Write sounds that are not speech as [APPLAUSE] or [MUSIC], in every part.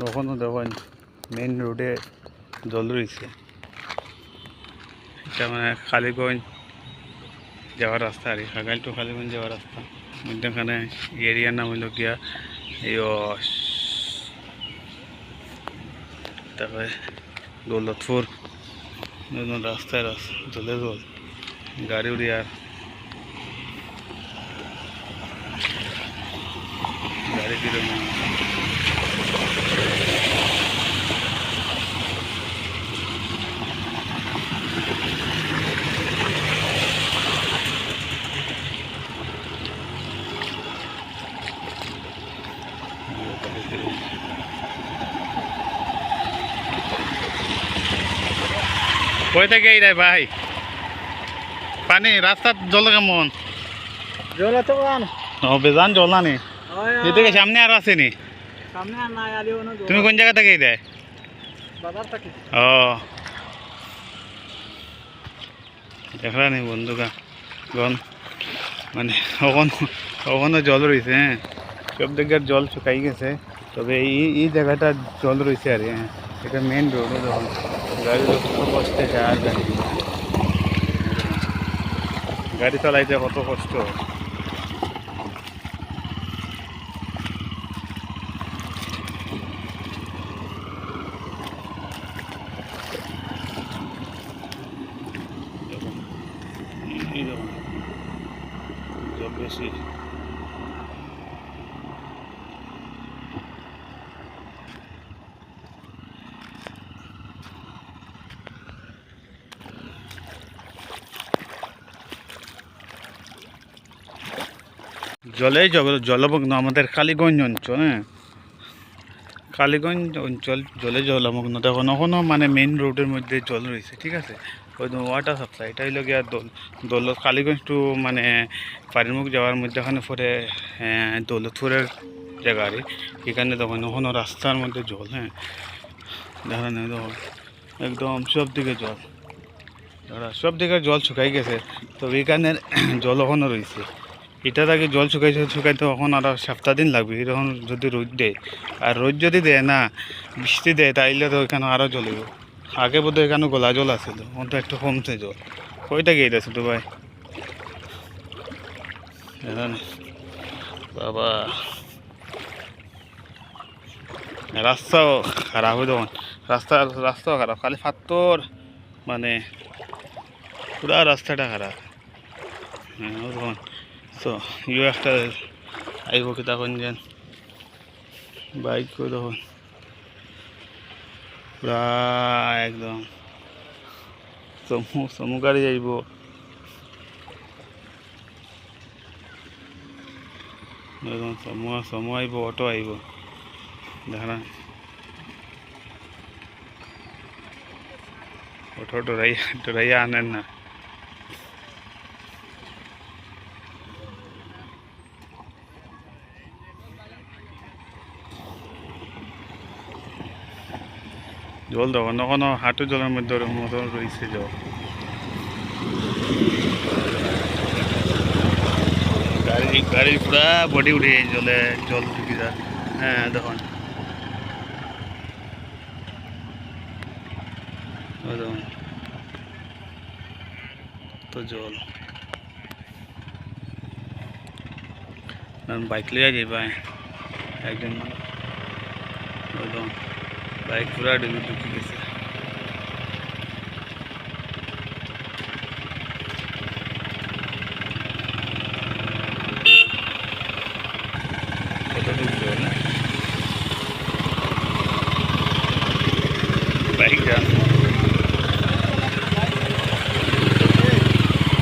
তখনও দেখেন মেইন রোডে জল রয়েছে। এটা মানে কালীগঞ্জ যাওয়ার রাস্তা আর খাগাইল টু কালীগঞ্জ যাওয়ার রাস্তা। মধ্যখানে এরিয়ার নাম হইল গিয়া এই তারপরে দৌলতপুর। রাস্তায় রাস্তা, জলে জল, গাড়ি উড়ি আর। গাড়ি দিল না কই থেকে এই রে ভাই? পানি রাস্তার জল কেমন? জল তো ও বেজান জল না? নি এদিকে সামনে আর আসেনি সামনে আর নাই তুমি কোন জায়গা থেকে এই দেয় বাজার থেকে। ও। দেখলা নি বন্ধুকা গন মানে ওখান ওখানে জল রয়েছে হ্যাঁ? সব জায়গার জল শুকাই গেছে তবে এই এই জায়গাটা জল রয়েছে আর হ্যাঁ। এটা মেন রোডে যখন গাড়ি কত কষ্টে যায় আর গাড়ি গাড়ি চালাইতে কত কষ্ট এই দেখুন, জল বেশি জলে জল- জলমগ্ন আমাদের কালীগঞ্জ অঞ্চল হ্যাঁ? কালীগঞ্জ অঞ্চল জলে জলমগ্ন। দেখুন এখনও মানে মেইন রোডের মধ্যে জল রয়েছে ঠিক আছে? ওই ওয়াটার সাপ্লাই এটা হইল গিয়া দোল দৌলত কালীগঞ্জ টু মানে পারিমুখ যাওয়ার মধ্যে মধ্যেখানে পরে হ্যাঁ, দৌলতপুরের জায়গা আর। এখানে দেখুন এখনও রাস্তার মধ্যে জল হ্যাঁ? দেখা নেই একদম সব দিকে জল। সব দিকে জল শুকাই গেছে। তো এখানের [CLEARS THROAT] জল এখনও রয়েছে। এটা থেকে জল শুকাইছে শুকাইতে এখন আরও সপ্তাহ দিন লাগবে। এরকম যদি রোদ দেয়, আর রোদ যদি দেয় না, বৃষ্টি দেয়, তাইলে তো এখানে আরও জ্বলিব আগে বোধহয় এখানে গোলা জল এখন তো একটু কমছে জল। কয়টা গেট আছে তো ভাই? বাবা। রাস্তাও খারাপ হয়ে তখন রাস্তা, রাস্তাও খারাপ, খালি ফাত্তর মানে পুরা রাস্তাটা খারাপ। হ্যাঁ তখন তো ইও একটা আইব কি তখন যেন বাইক করে তখন। পুরা একদম। চমু গাড়ি আইব একদম আইব, অটো আইব। দেখা অটো ডরাই ডরাইয়া আনেন না। জল দেবো না কোনো হাঁটু জলের মধ্যে ওর মতো রয়েছে জল। গাড়ি গাড়ি পুরা বডি উঠে জলে, জল ঢুকে যায় হ্যাঁ দেখুন। তো জল। বাইক লিয়ে যাইবা একজন মানুষ। বাইক পুরা ডুবে ঢুকে গেছে।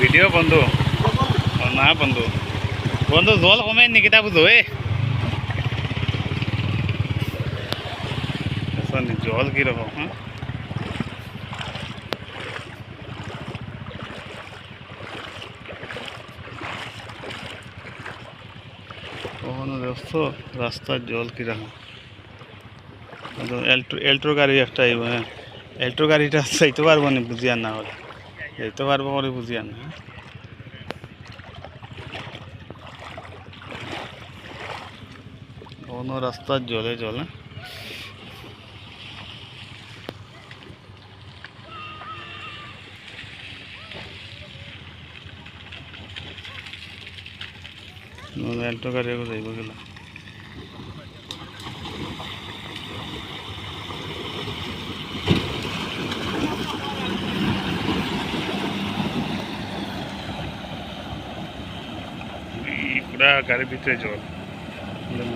ভিডিও বন্ধু। না বন্ধু। বন্ধু, জল কমে নেকি তা বুঝো, এ। শোন, জল কীরকম হ্যাঁ কখনো দেখছ রাস্তার জল কীরকম? এল্ট্রো এল্ট্রো গাড়ি একটা হ্যাঁ এল্ট্রো গাড়িটা চাইতে পারব না বুঝিয়ার না হলে? যাইতে পারব করে বুঝিয়ার না কোনো রাস্তার জলে জলে অ্যাল্টো গাড়ি যাইব গেলা। পুরা গাড়ির ভিতরে জল।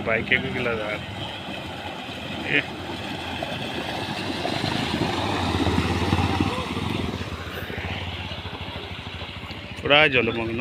বাইকে গেলা যার পুরা জলমগ্ন।